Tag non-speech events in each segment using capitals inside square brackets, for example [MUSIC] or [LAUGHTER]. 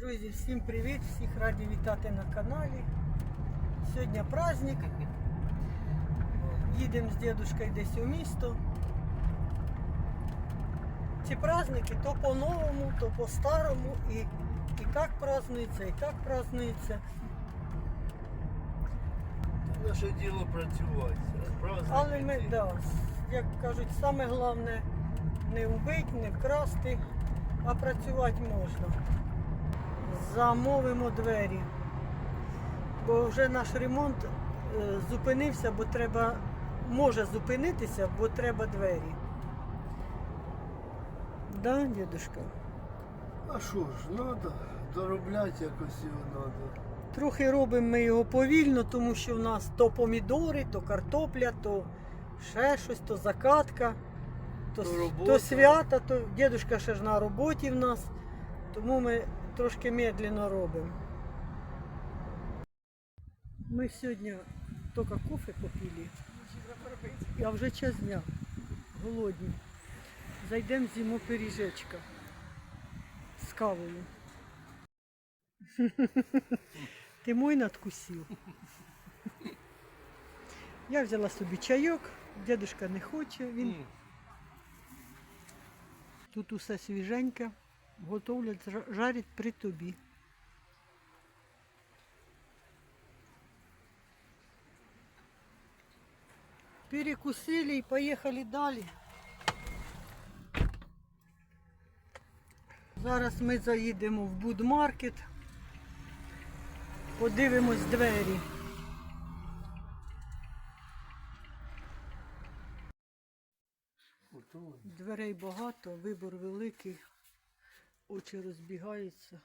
Друзі, всім привіт! Всіх раді вітати на каналі. Сьогодні праздник. Їдемо з дідушкою десь у місто. Ці праздники то по-новому, то по-старому. І, і як празднується, і як празднується. Наше діло працювати. Але ми, ці. да, як кажуть, саме головне не вбити, не вкрасти, а працювати можна. Замовимо двері. Бо вже наш ремонт е, зупинився, бо треба, може зупинитися, бо треба двері. Да, дідушка? А що ж, треба доробляти якось його треба. Трохи робимо ми його повільно, тому що в нас то помідори, то картопля, то ще щось, то закатка, то, То то свята, то дідусь ще ж на роботі в нас, тому ми трошки медленно робимо. Ми сьогодні тільки кофе попили, а вже час дня, голодні. Зайдемо з'їмо пиріжечка з кавою. [LAUGHS] Ти мой надкусив. Я взяла собі чайок, дедушка не хоче, він тут усе свіженьке, готовлять, жа- жарять при тобі. Перекусили і поїхали далі. Зараз ми заїдемо в будмаркет, подивимось двері. Дверей багато, вибор великий, очі розбігаються.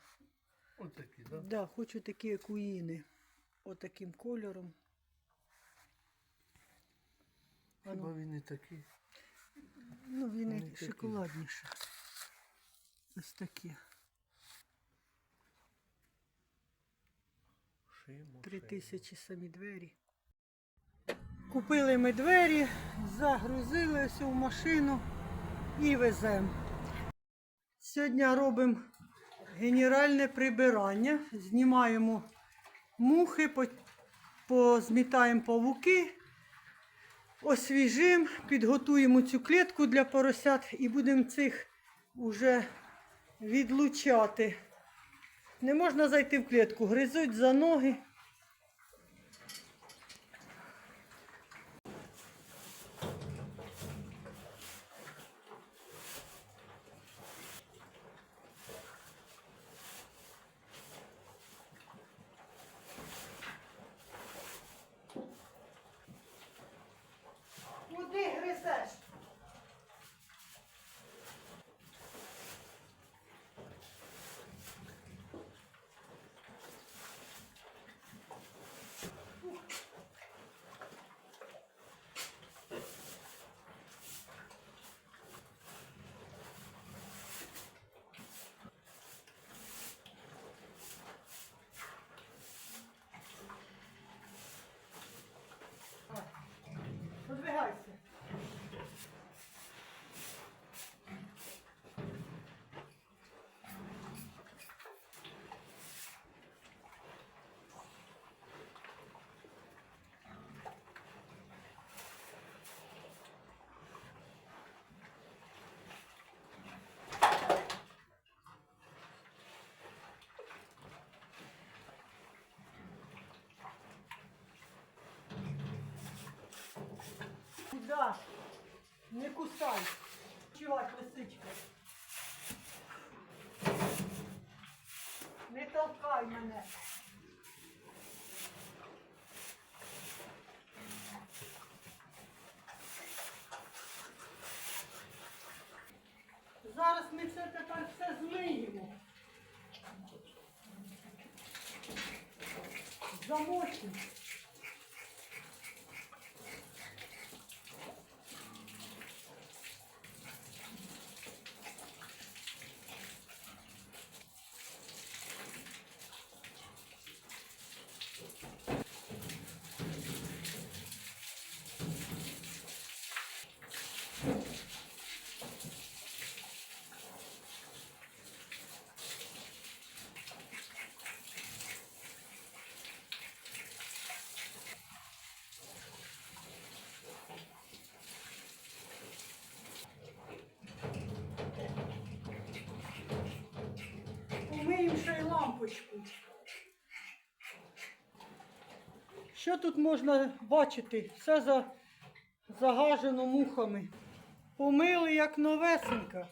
Отакі, так? Да, хочу такі екуїни. Отаким кольором. Хіба Ану, він не такий? ну він і такі. шоколадніше. Ось такі. Три тисячі самі двері. Купили ми двері, загрузили все в машину і веземо. Сьогодні робимо генеральне прибирання. Знімаємо мухи, позмітаємо павуки, освіжимо, підготуємо цю клітку для поросят і будемо цих уже відлучати. Не можна зайти в клітку, гризуть за ноги. Не мене. Зараз ми все тепер все змиємо. Замочимо. Що тут можна бачити? Все за, загажено мухами. Помили як новесенька.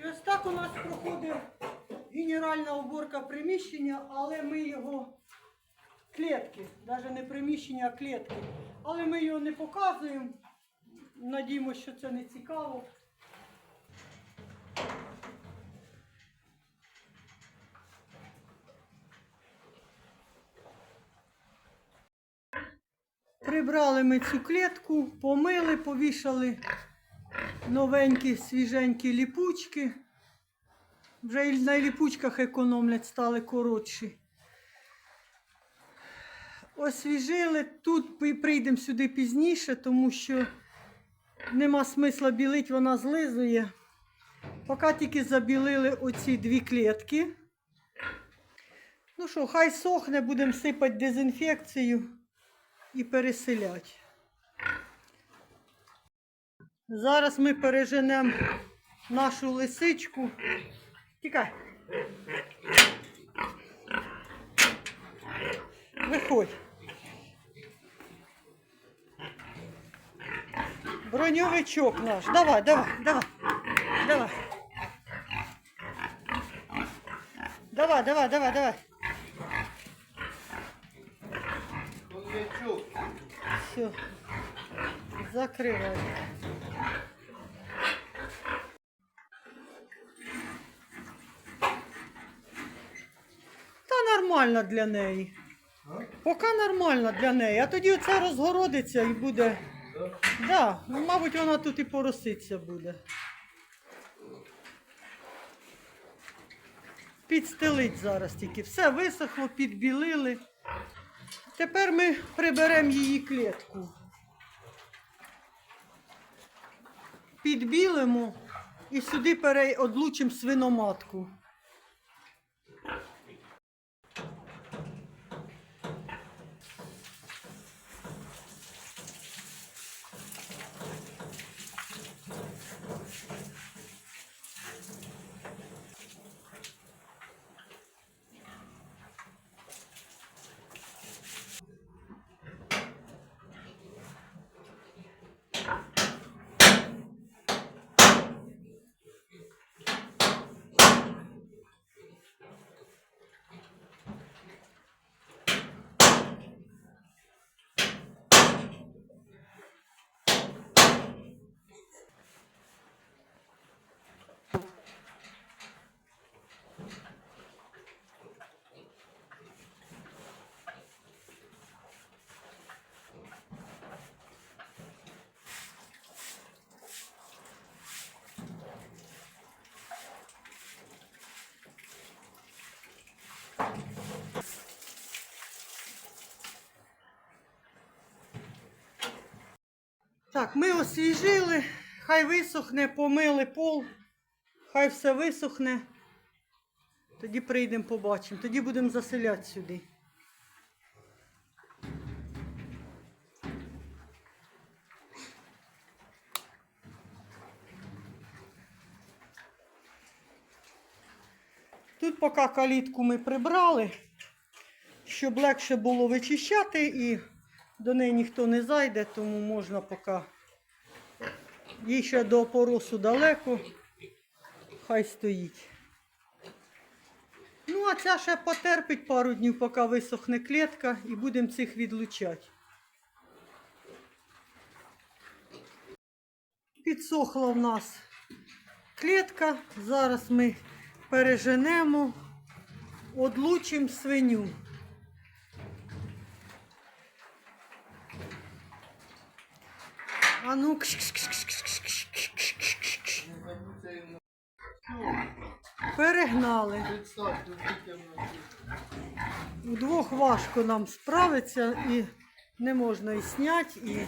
І ось так у нас проходить генеральна уборка приміщення, але ми його клітки, навіть не приміщення, а клітки. Але ми його не показуємо. Надіємося, що це не цікаво. Прибрали ми цю клітку, помили, повішали новенькі свіженькі ліпучки. Вже і на ліпучках економлять, стали коротші. Освіжили. Тут прийдемо сюди пізніше, тому що нема смисла білить, вона злизує. Поки тільки забілили оці дві клітки. Ну що, хай сохне, будемо сипати дезінфекцію і переселяти. Зараз ми переженемо нашу лисичку. Тікай. Виходь. Броньовичок наш. Давай, давай, давай. Давай. Давай, давай, давай, давай. Все. Закривай. Нормально для неї. Поки нормально для неї, а тоді оце розгородиться і буде. Да? Ну, мабуть, вона тут і пороситься буде. Підстелить зараз тільки. Все висохло, підбілили. Тепер ми приберемо її клітку. Підбілимо і сюди переодлучимо свиноматку. Так, ми освіжили, хай висохне, помили пол, хай все висохне. Тоді прийдемо, побачимо. Тоді будемо заселяти сюди. Тут поки калітку ми прибрали, щоб легше було вичищати і до неї ніхто не зайде, тому можна поки. Їй ще до опоросу далеко, хай стоїть. Ну, а ця ще потерпить пару днів, поки висохне клітка, і будемо цих відлучати. Підсохла в нас клітка. Зараз ми переженемо, одлучимо свиню. А ну, кш-кш-кш-кш-кш-кш-кш-кш. Не забудьте їм на- перегнали. Представ, тут таке вночі. Вдвох важко нам справитися і не можна і сняти, і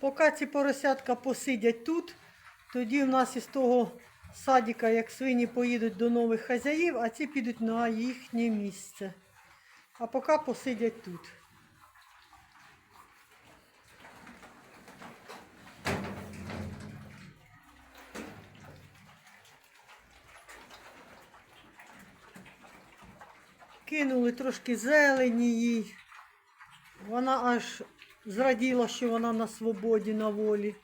Поки ці поросятка посидять тут, тоді в нас із того садика, як свині поїдуть до нових хазяїв, а ці підуть на їхнє місце. А поки посидять тут. Кинули трошки зелені їй. Вона аж зраділа, що вона на свободі, на волі.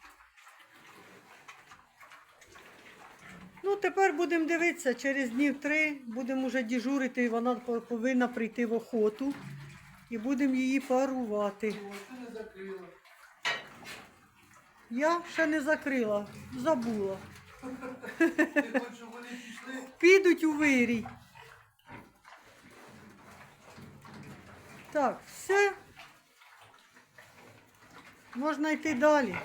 Ну, тепер будемо дивитися, через днів три будемо вже дежурити, і вона повинна прийти в охоту. І будемо її парувати. Я ще не закрила, забула. Підуть у вирій. Так, все. Можна йти далі.